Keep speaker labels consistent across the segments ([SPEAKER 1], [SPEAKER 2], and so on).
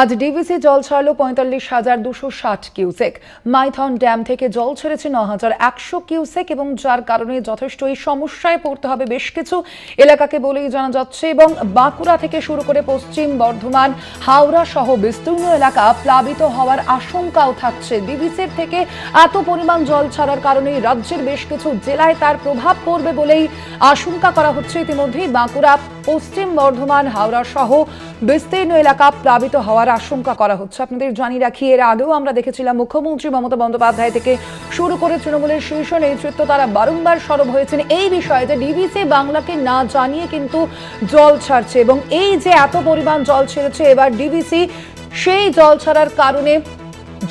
[SPEAKER 1] আজ ডিভিসি জল ছাড়লো পঁয়তাল্লিশ হাজার দুশো ষাট কিউসেক। মাইথন ড্যাম থেকে জল ছেড়েছে ন হাজার একশো কিউসেক এবং যার কারণে যথেষ্টই সমস্যায় পড়তে হবে বেশ কিছু এলাকাকে বলেই জানা যাচ্ছে এবং বাঁকুড়া থেকে শুরু করে পশ্চিম বর্ধমান, হাওড়া সহ বিস্তীর্ণ এলাকা প্লাবিত হওয়ার আশঙ্কাও থাকছে। ডিভিসির থেকে এত পরিমাণ জল ছাড়ার কারণে রাজ্যের বেশ কিছু জেলায় তার প্রভাব পড়বে বলেই আশঙ্কা করা হচ্ছে ইতিমধ্যেই বাঁকুড়া। পশ্চিম বর্ধমান, হাওড়া সহ বিস্তীর্ণ এলাকা প্লাবিত হওয়ার আশঙ্কা করা হচ্ছে। আপনাদের জানিয়ে রাখি, এর আগেও আমরা দেখেছিলাম মুখ্যমন্ত্রী মমতা বন্দ্যোপাধ্যায় থেকে শুরু করে তৃণমূলের শীর্ষ নেতৃত্ব তারা বারংবার সরব হয়েছেন। এই বিষয়ে যে ডিবিসি বাংলাকে না জানিয়ে কিন্তু জল ছাড়ছে এবং এই যে এত পরিমাণ জল ছেড়েছে, এবার ডিবিসি সেই জল ছাড়ার কারণে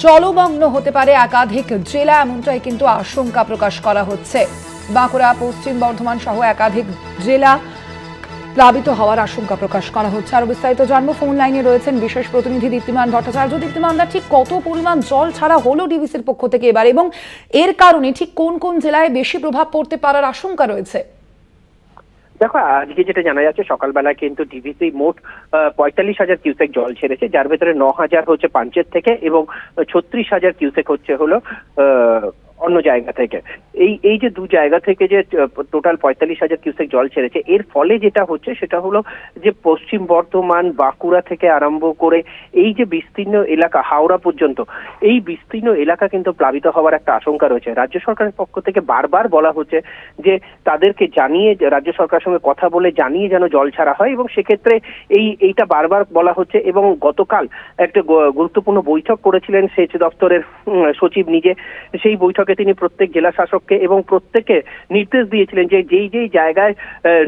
[SPEAKER 1] জলমগ্ন হতে পারে একাধিক জেলা, এমনটাই কিন্তু আশঙ্কা প্রকাশ করা হচ্ছে। বাঁকুড়া, পশ্চিম বর্ধমান সহ একাধিক জেলা প্লাবিত হওয়ার আশঙ্কা প্রকাশ করা হচ্ছে। আরও বিস্তারিত জানব। ফোন লাইনে রয়েছেন বিশেষ প্রতিনিধি দীপ্তিমান ভট্টাচার্য। দীপ্তিমান, দা, ঠিক কত পরিমাণ জল ছাড়া হলো ডিভিসির পক্ষ থেকে এবার এবং এর কারণে ঠিক কোন কোন জেলায় বেশি প্রভাব পড়তে পারার আশঙ্কা রয়েছে?
[SPEAKER 2] দেখো, আজকে যেটা জানা যাচ্ছে সকালবেলা কিন্তু ডিভিসি মোট পঁয়তাল্লিশ হাজার কিউসেক জল ছেড়েছে। যার ভেতরে ন হাজার হচ্ছে পাঞ্চের থেকে এবং ছত্রিশ হাজার কিউসেক হচ্ছে হলো অন্য জায়গা থেকে। এই এই যে দু জায়গা থেকে যে টোটাল পঁয়তাল্লিশ হাজার কিউসেক জল ছেড়েছে, এর ফলে যেটা হচ্ছে সেটা হলো যে পশ্চিম বর্ধমান, বাঁকুড়া থেকে আরম্ভ করে এই যে বিস্তীর্ণ এলাকা, হাওড়া পর্যন্ত, এই বিস্তীর্ণ এলাকা কিন্তু প্লাবিত হওয়ার একটা আশঙ্কা রয়েছে। রাজ্য সরকারের পক্ষ থেকে বারবার বলা হচ্ছে যে তাদেরকে জানিয়ে, রাজ্য সরকারের সঙ্গে কথা বলে জানিয়ে যেন জল ছাড়া হয় এবং সেক্ষেত্রে এই, এইটা বারবার বলা হচ্ছে এবং গতকাল একটা গুরুত্বপূর্ণ বৈঠক করেছিলেন সেচ দপ্তরের সচিব নিজে। সেই বৈঠকে তিনি প্রত্যেক জেলা শাসককে এবং প্রত্যেকে নির্দেশ দিয়েছিলেন যে যেই যেই জায়গায়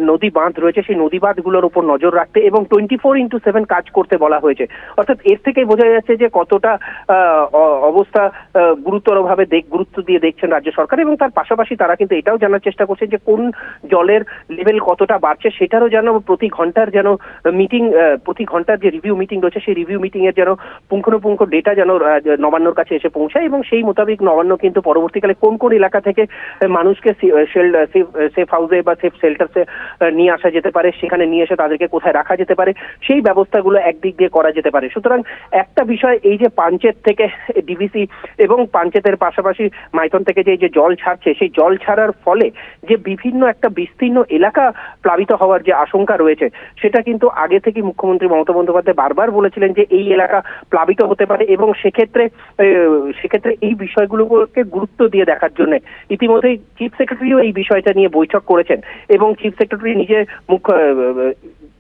[SPEAKER 2] নদী বাঁধ রয়েছে, সেই নদী বাঁধগুলোর উপর নজর রাখতে এবং টোয়েন্টি ফোর ইন্টু সেভেন কাজ করতে বলা হয়েছে। অর্থাৎ এর থেকেই বোঝা যাচ্ছে যে কতটা অবস্থা গুরুতরভাবে গুরুত্ব দিয়ে দেখছেন রাজ্য সরকার এবং তার পাশাপাশি তারা কিন্তু এটাও জানার চেষ্টা করছেন যে কোন জলের লেভেল কতটা বাড়ছে সেটারও যেন প্রতি ঘণ্টার যেন মিটিং প্রতি ঘণ্টার যে রিভিউ মিটিং রয়েছে সেই রিভিউ মিটিং এর যেন পুঙ্খানুপুঙ্খ ডেটা যেন নবান্নর কাছে এসে পৌঁছায় এবং সেই মোতাবেক নবান্ন কিন্তু পরবর্তীকালে কোন কোন এলাকা থেকে মানুষকে সেফ হাউসে বা সেফ শেল্টার্সে নিয়ে আসা যেতে পারে, সেখানে নিয়ে এসে তাদেরকে কোথায় রাখা যেতে পারে, সেই ব্যবস্থাগুলো একদিক দিয়ে করা যেতে পারে। সুতরাং একটা বিষয়, এই যে পাঞ্চেত থেকে ডিভিসি এবং পাঞ্চেতের পাশাপাশি মাইথন থেকে যে যে জল ছাড়ছে, সেই জল ছাড়ার ফলে যে বিভিন্ন একটা বিস্তীর্ণ এলাকা প্লাবিত হওয়ার যে আশঙ্কা রয়েছে, সেটা কিন্তু আগে থেকে মুখ্যমন্ত্রী মমতা বন্দ্যোপাধ্যায় বারবার বলেছিলেন যে, এই এলাকা প্লাবিত হতে পারে এবং সেক্ষেত্রে সেক্ষেত্রে এই বিষয়গুলোকে গুরুত্ব দিয়ে দেখার জন্য ইতিমধ্যেই চিফ সেক্রেটারিও এই বিষয়টা নিয়ে বৈঠক করেছেন এবং চিফ সেক্রেটারি নিজে মুখ্য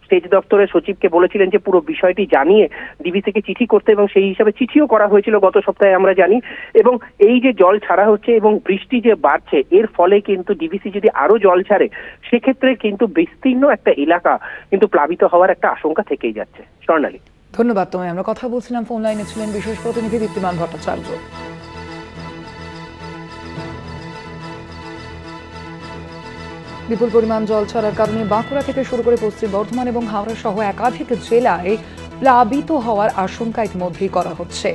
[SPEAKER 2] সেচ দপ্তরের সচিবকে বলেছিলেন যে পুরো বিষয়টি জানিয়ে ডিবিসিকে চিঠি করতে এবং সেই হিসাবে চিঠিও করা হয়েছিল গত সপ্তাহে আমরা জানি এবং এই যে জল ছাড়া হচ্ছে এবং বৃষ্টি যে বাড়ছে, এর ফলে কিন্তু ডিবিসি যদি আরও জল ছাড়ে, সেক্ষেত্রে কিন্তু বিস্তীর্ণ একটা এলাকা কিন্তু প্লাবিত হওয়ার একটা আশঙ্কা থেকেই যাচ্ছে। স্বর্ণালী।
[SPEAKER 1] ধন্যবাদ তোমায়। আমরা কথা বলছিলাম, ফোন লাইনে ছিলেন বিশেষ প্রতিনিধি দীপ্তিমান ভট্টাচার্য। বিপুল পরিমাণ জল ছড়ার কারণে বাঁকুড়া থেকে শুরু করে পশ্চিম বর্ধমান এবং হাওড়া সহ একাধিক জেলায় প্লাবিত হওয়ার আশঙ্কা ইতিমধ্যেই করা হচ্ছে।